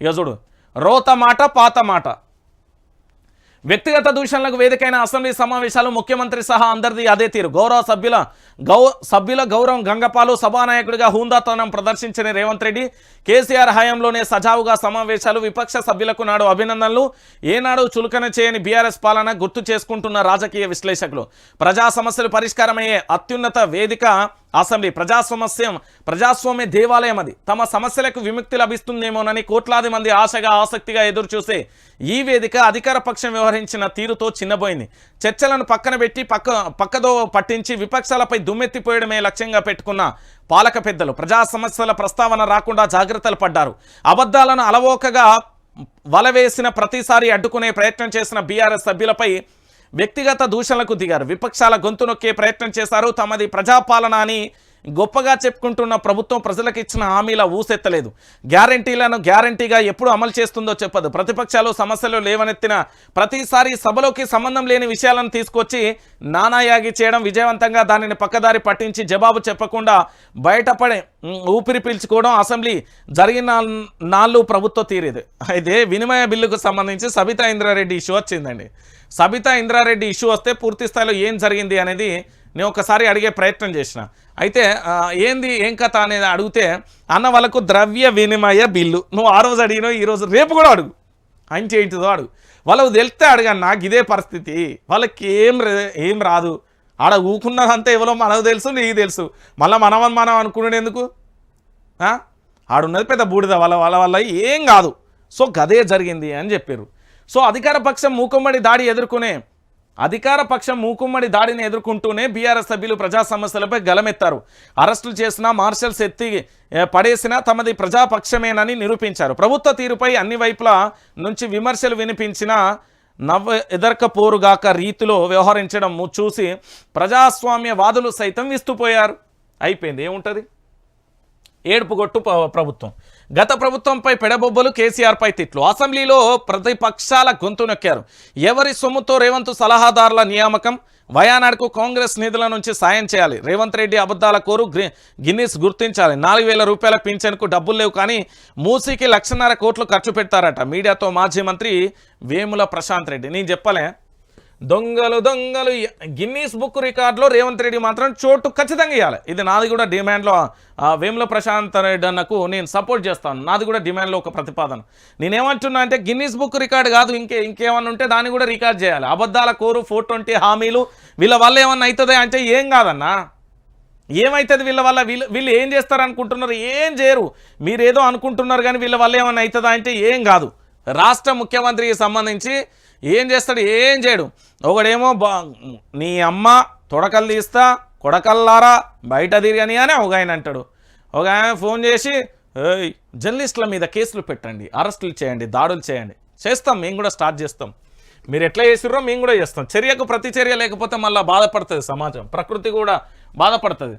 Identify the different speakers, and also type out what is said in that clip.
Speaker 1: ఇక చూడు రోత మాట పాత మాట. వ్యక్తిగత దూషణలకు వేదికైన అసెంబ్లీ సమావేశాలు ముఖ్యమంత్రి సహా అందరిది అదే తీరు. గౌరవ సభ్యుల గౌ సభ్యుల గౌరవం గంగపాలు సభానాయకుడిగా హూందాతనం ప్రదర్శించిన రేవంత్ రెడ్డి కేసీఆర్ హయాంలోనే సజావుగా సమావేశాలు విపక్ష సభ్యులకు నాడు అభినందనలు. ఏనాడు చులకన చేయని బీఆర్ఎస్ పాలన గుర్తు చేసుకుంటున్న రాజకీయ విశ్లేషకులు. ప్రజా సమస్యలు పరిష్కారమయ్యే అత్యున్నత వేదిక అసెంబ్లీ. ప్రజాస్వామ్యం ప్రజాస్వామ్య దేవాలయం అది. తమ సమస్యలకు విముక్తి లభిస్తుందేమోనని కోట్లాది మంది ఆశగా ఆసక్తిగా ఎదురుచూసే ఈ వేదిక అధికార పక్షం వ్యవహరించిన తీరుతో చిన్నబోయింది. చర్చలను పక్కన పెట్టి పక్క పక్కదో పట్టించి విపక్షాలపై దుమ్మెత్తిపోయడమే లక్ష్యంగా పెట్టుకున్న పాలక పెద్దలు. ప్రజా సమస్యల ప్రస్తావన రాకుండా జాగ్రత్తలు పడ్డారు. అబద్ధాలను అలవోకగా వలవేసిన ప్రతిసారి అడ్డుకునే ప్రయత్నం చేసిన బీఆర్ఎస్ సభ్యులపై వ్యక్తిగత దూషణలకు దిగారు. విపక్షాల గొంతు నొక్కే ప్రయత్నం చేశారు. తమది ప్రజాపాలన అని గొప్పగా చెప్పుకుంటున్న ప్రభుత్వం ప్రజలకు ఇచ్చిన హామీల ఊసెత్తలేదు. గ్యారంటీలను గ్యారంటీగా ఎప్పుడు అమలు చేస్తుందో చెప్పదు. ప్రతిపక్షాలు సమస్యలు లేవనెత్తిన ప్రతిసారి సభలోకి సంబంధం లేని విషయాలను తీసుకొచ్చి నానాయాగి చేయడం విజయవంతంగా దానిని పక్కదారి పట్టించి జవాబు చెప్పకుండా బయటపడే ఊపిరి పీల్చుకోవడం అసెంబ్లీ జరిగిన నాళ్ళు ప్రభుత్వ తీరేది. అయితే వినిమయ బిల్లుకు సంబంధించి సబితా ఇంద్రారెడ్డి ఇష్యూ వచ్చిందండి. సబితా ఇంద్రారెడ్డి ఇష్యూ వస్తే పూర్తి స్థాయిలో ఏం జరిగింది అనేది నేను ఒకసారి అడిగే ప్రయత్నం చేసిన. అయితే ఏంది ఏం కథ అనేది అడిగితే అన్న వాళ్ళకు ద్రవ్య వినిమయ బిల్లు. నువ్వు ఆ రోజు అడిగినావు ఈ రోజు రేపు కూడా అడుగు. ఆయన చేయించదో అడుగు. వాళ్ళకు తెలిస్తే అడగను నాకు ఇదే పరిస్థితి. వాళ్ళకి ఏం ఏం రాదు. ఆడ ఊకున్నదంతా ఎవరో మనకు తెలుసు నీకు తెలుసు. మళ్ళీ మనం మనం అనుకునేందుకు ఆడున్నది పెద్ద బూడిద వాళ్ళ వాళ్ళ వల్ల ఏం కాదు. సో గదే జరిగింది అని చెప్పారు. సో అధికార పక్షం మూకుమ్మడి దాడి ఎదుర్కొనే అధికార పక్షం మూకుమ్మడి దాడిని ఎదుర్కొంటూనే బీఆర్ఎస్ సభ్యులు ప్రజా సమస్యలపై గలమెత్తారు. అరెస్టులు చేసినా మార్షల్స్ ఎత్తి పడేసినా తమది ప్రజాపక్షమేనని నిరూపించారు. ప్రభుత్వ తీరుపై అన్ని వైపుల నుంచి విమర్శలు వినిపించిన నవ్వ ఎదర్కపోరుగాక రీతిలో వ్యవహరించడం చూసి ప్రజాస్వామ్యవాదులు సైతం విస్తుపోయారు. అయిపోయింది. ఏముంటుంది? ఏడుపుగొట్టు ప్రభుత్వం. గత ప్రభుత్వంపై పెడబొబ్బలు కేసీఆర్పై తిట్లు. అసెంబ్లీలో ప్రతిపక్షాల గొంతు నొక్కారు. ఎవరి సొమ్ముతో రేవంత్ సలహాదారుల నియామకం? వయానాడుకు కాంగ్రెస్ నిధుల నుంచి సాయం చేయాలి. రేవంత్ రెడ్డి అబద్ధాల కోరు గ్రి- గిన్నిస్ గుర్తించాలి. నాలుగు వేల రూపాయల పింఛన్కు డబ్బులు లేవు కానీ మూసీకి లక్షన్నర కోట్లు ఖర్చు పెడతారట. మీడియాతో మాజీ మంత్రి వేముల ప్రశాంత్ రెడ్డి. నేను చెప్పలే దొంగలు దొంగలు. గిన్నీస్ బుక్ రికార్డులో రేవంత్ రెడ్డి మాత్రం చోటు ఖచ్చితంగా ఇవ్వాలి ఇది నాది కూడా డిమాండ్లో వేముల ప్రశాంత్ రెడ్డి అన్నకు నేను సపోర్ట్ చేస్తాను. నాది కూడా డిమాండ్లో ఒక ప్రతిపాదన. నేనేమంటున్నా అంటే గిన్నీస్ బుక్ రికార్డు కాదు ఇంకే ఇంకేమన్నా ఉంటే దాన్ని కూడా రికార్డ్ చేయాలి. అబద్ధాల కోరు ఫోర్ ట్వంటీ హామీలు వీళ్ళ వల్ల ఏమన్నా అవుతుంది అంటే ఏం కాదన్నా. ఏమవుతుంది వీళ్ళ వల్ల? వీళ్ళు వీళ్ళు ఏం చేస్తారు అనుకుంటున్నారు ఏం చేయరు. మీరు ఏదో అనుకుంటున్నారు కానీ వీళ్ళ వల్ల ఏమన్నా అవుతుందా అంటే ఏం కాదు. రాష్ట్ర ముఖ్యమంత్రికి సంబంధించి ఏం చేస్తాడు? ఏం చేయడు. ఒకడేమో బా నీ అమ్మ తొడకలు తీస్తా కొడకల్లారా బయట తిరగని అని ఒక ఆయన అంటాడు. ఒక ఆయన ఫోన్ చేసి జర్నలిస్టుల మీద కేసులు పెట్టండి అరెస్టులు చేయండి దాడులు చేయండి. చేస్తాం మేము కూడా స్టార్ట్ చేస్తాం. మీరు ఎట్లా చేసిర్రో మేము కూడా చేస్తాం. చర్యకు ప్రతి చర్య లేకపోతే మళ్ళీ బాధపడుతుంది సమాజం. ప్రకృతి కూడా బాధపడుతుంది.